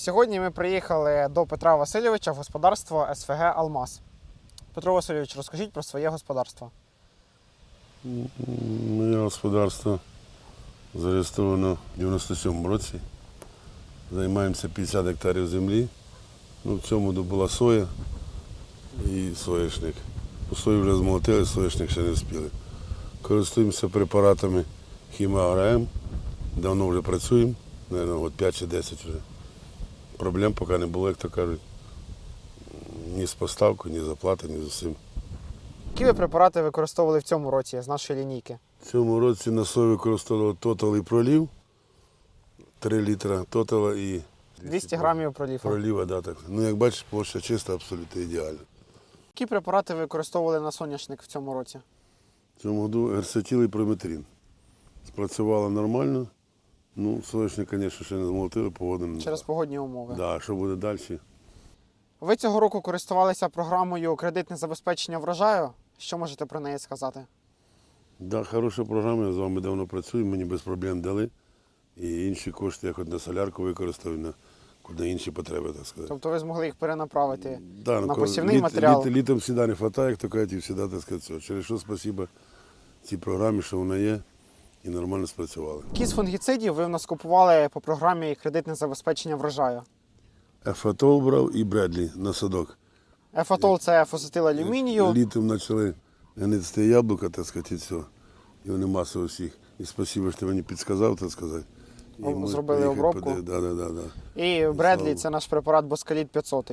Сьогодні ми приїхали до Петра Васильовича в господарство СФГ Алмаз. Петро Васильович, розкажіть про своє господарство. Моє господарство зареєстровано в 97-му році. Займаємося 50 гектарів землі. Ну, в цьому була соя і соняшник. Ну, Сою вже змолотили, соняшник ще не встигли. Користуємося препаратами Хімаграем. Давно вже працюємо, мабуть, от 5 чи 10 вже. Проблем поки не було, як то кажуть. Ні з поставкою, ні з оплатою, ні з усім. Які ви препарати використовували в цьому році з нашої лінійки? В цьому році на сою використовував тотал і пролів 3 літра тотала і 200 грамів проліфа. проліва. Да, так. Ну, як бачиш, площа чиста, абсолютно ідеальна. Які препарати використовували на соняшник в цьому році? В цьому году герцетіл і прометрин. Спрацювало нормально. Ну, соняшник, звісно, ще не змолотили, погоди не Через погодні умови. Да, що буде далі? Ви цього року користувалися програмою кредитне забезпечення врожаю. Що можете про неї сказати? Да, хороша програма, я з вами давно працюю, мені без проблем дали. І інші кошти я хоч на солярку використовую, на, на інші потреби, так сказати. Тобто ви змогли їх перенаправити Да, на ну, посівний літ- матеріал. літ- літом завжди не вистачає, як то кажуть, і завжди, так сказати, все. Через що спасибо цій програмі, що вона є, і нормально спрацювала. Які з фунгіцидів ви в нас купували по програмі кредитне забезпечення врожаю? Ефатол брав і Бредлі на садок. Ефатол це фосетил алюмінію. Літом почали гнити яблука, так сказати, і все. І вони масово всіх. І спасибо, що ти мені підсказав, так сказати. І ми зробили поїхали обробку. подив- Да, да, да, да. І Бредлі це наш препарат Боскаліт 500.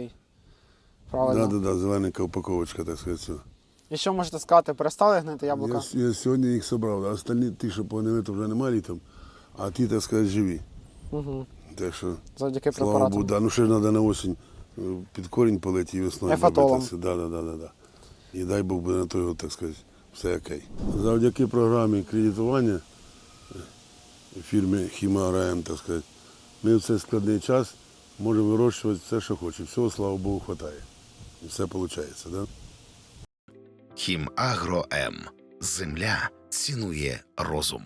Правильно. Да, да, да, зелененька упаковочка, так сказати. Все. І що можете сказати, перестали гнити яблука? Я, я сьогодні їх зібрав, а остальні ті, що погнили, то вже немає літом, а ті, так сказати, живі. Угу. Так що, Завдяки слава препаратам. Богу, да. ну ще ж треба на осінь е, під корінь полити і весною. Ефатолом. Да, да, да, да, да. І дай Бог буде на той год, так сказати, все окей. Завдяки програмі кредитування е, фірми Хімаграєм, так сказати, ми в цей складний час можемо вирощувати все, що хочемо. Всього, слава Богу, вистачає. І все виходить, да? Хімагро М. Земля цінує розум.